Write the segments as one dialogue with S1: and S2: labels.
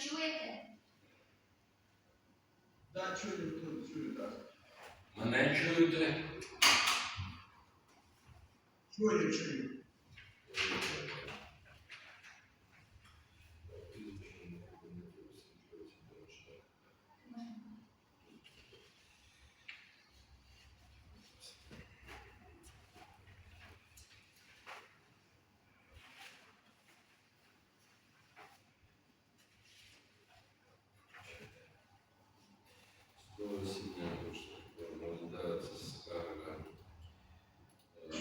S1: чуєте?
S2: Да, чую, чую, чую, так.
S3: Мене чуєте?
S2: Чую, чую.
S3: Слово засідання розглядається скарга. е,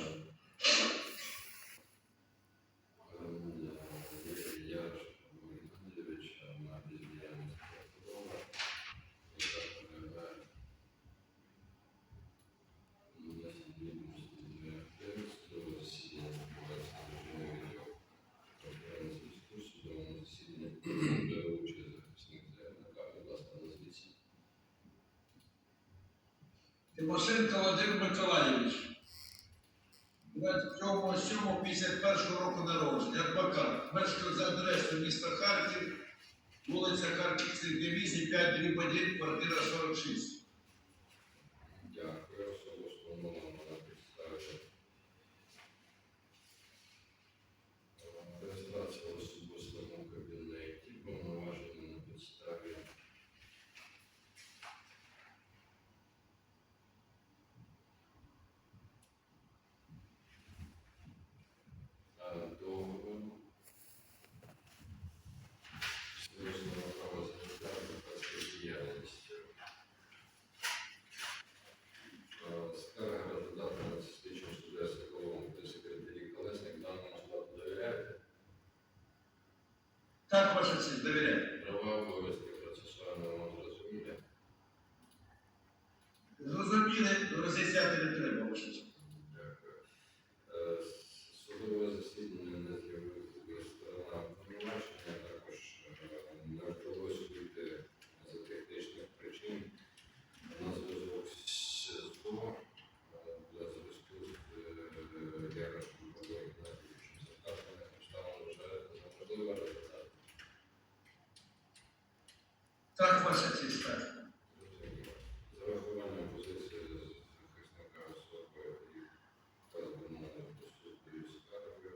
S3: е, Яроша Володимировича на бездіяльність прокурора, яка полягає на відповідності тексту засідання відбувається в режимі відео. Конференції дискусії, судовому засіданні бере участь захисник заявника, будь ласка, назвіться.
S2: Тимошенко Вадим Миколаївич. 27.07.51 року народження. Адвокат. Мешкав за адресою міста Харків, вулиця Харківських дивізій, 5 дріб 1, квартира 46. Так, ваша честь, довіряю.
S3: Права обов'язки процесуального зрозуміли?
S2: Зрозуміли, роз'ясняти не треба, ваша честь.
S3: Дякую. Е, Судове засідання не з'явилася сторона обвинувачення, також е, не вдалося вийти за технічних причин на зв'язок з СІЗО е, для зв'язку з е, Ярошем Павлом Ігнатовичем. За вказаними обставинами вважаєте за можливе розглядати?
S2: Так, ваша честь, так.
S3: Зрозуміло. За врахуванням позиції захисника особи і вказаної до суду і скарги,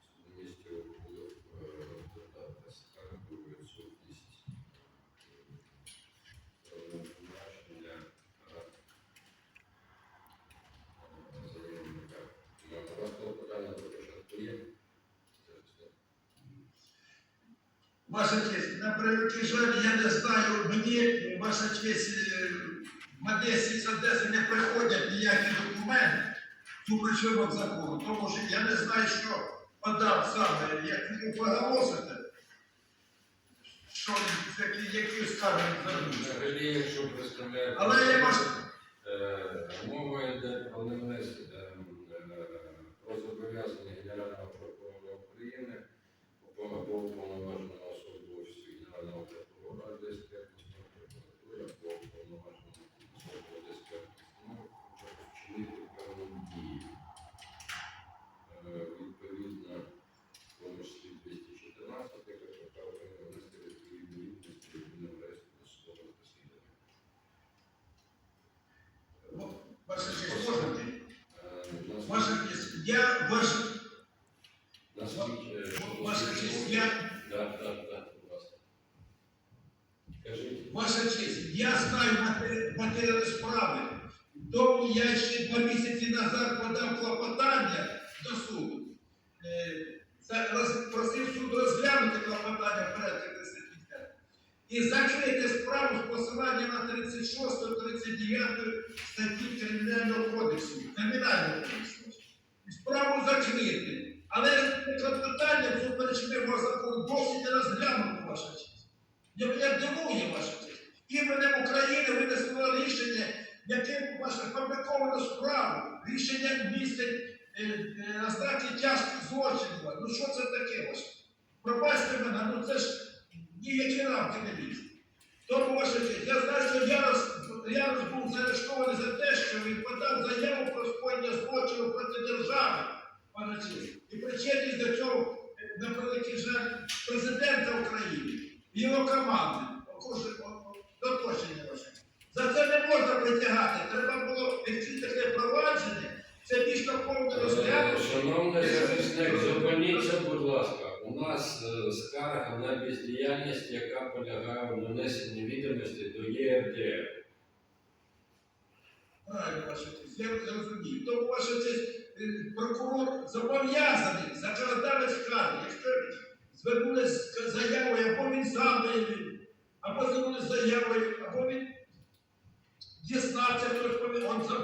S3: суд в місті ухвалив е, розглядати скаргу у відсутність обвинувачення та е, заявника. У вас клопотання про початку є? Захисник?
S2: Ваша честь, на превеликий жаль, я не знаю, мені, ваша честь, е, в Одесі з Одеси не приходять ніякі документи суперечливо закону, тому що я не знаю, що подав саме, як ви поголосите, що які, які
S3: якщо представляєте...
S2: Але я ваш
S3: Е, Мова йде про не внесення е, про зобов'язання Генерального прокурора України або уповноваженого особу Офісу Генерального прокурора Одеської обласної прокуратури або уповноваженого особу Одеської обласної прокуратури вчинити певну дію. Е, Відповідно, в тому числі 214 КПК України внести відповідні відомості відповідно внести до судового засідання.
S2: ваша честь, можете?
S3: Е,
S2: Ваша честь, я ваш, ваша честь, я
S3: будь ласка. Кажіть.
S2: Ваша честь, я знаю матері- матеріали справи. Тому я ще два місяці назад подав клопотання до суду. Е, Просив суд розглянути клопотання порядку 35. І закрити справу з посиланням на 36-39 статті Кримінального кодексу. Кримінального кодексу. Справу закрити. Але клопотання всупереч мого закону досі не розглянуто, ваша честь. Я дивує ваша честь. Іменем України винесли рішення, яким ваша фабрикована справа, рішення містить е, е, ознаки тяжких злочинів. Ну що це таке ваше? Пробачте мене, ну це ж ніякі рамки не містять. Тому ваша честь, я знаю, що Ярос, Ярос був заарештований за те, що він подав заяву про скоєння злочину проти держави, честь. І причетність до цього, е, на превеликий жаль, президента України. і його команди. Окружи- о- о- ваше. За це не можна притягати. Треба було відкрити таке провадження. Це більш повне
S3: Е,
S2: розглянути.
S3: Шановний захисник, зупиніться, будь ласка. У нас е, скарга на бездіяльність, яка полягає в нанесенні відомості до ЄРДР.
S2: Правильно, ваша честь, я розумію. Тому ваша честь, е, прокурор зобов'язаний, законодавець каже, якщо звернулися з заявою, або він сам виявив, або звернулися з заявою, або він дізнався,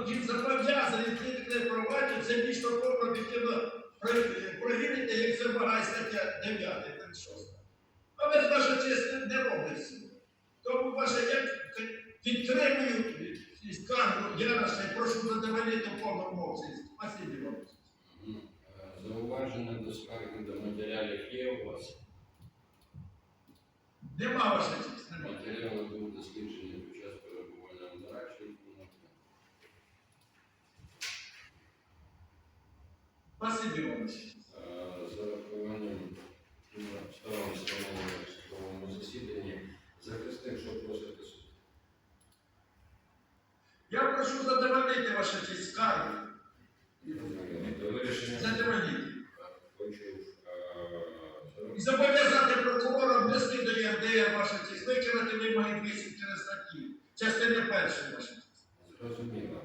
S2: він зобов'язаний відкрити провадження, це більш такого об'єктивно про- провірити, як це вимагає стаття 9 та 6. Але ваша честь не- не робить цього. Тому ваша я підтримую і скаргу Яроша і прошу задовольнити в повному обсязі. Спасибі вам.
S3: Зауваження до скарги до матеріалів є у вас.
S2: Нема ваша честь, нема.
S3: Матеріали були досліджені під час перебування нарадчій кімнаті.
S2: Спасибі вам.
S3: Е, За рахуванням обставин встановлених в судовому засіданні, захисник, що просите суд.
S2: Я прошу ваша честь скаргу.
S3: До вирішення
S2: Задовольнити.
S3: хочу
S2: І зобов'язати прокурора внести до ЄРДР ваша честь, викинути вимоги 204 статті. Частини першої ваша честь.
S3: зрозуміло.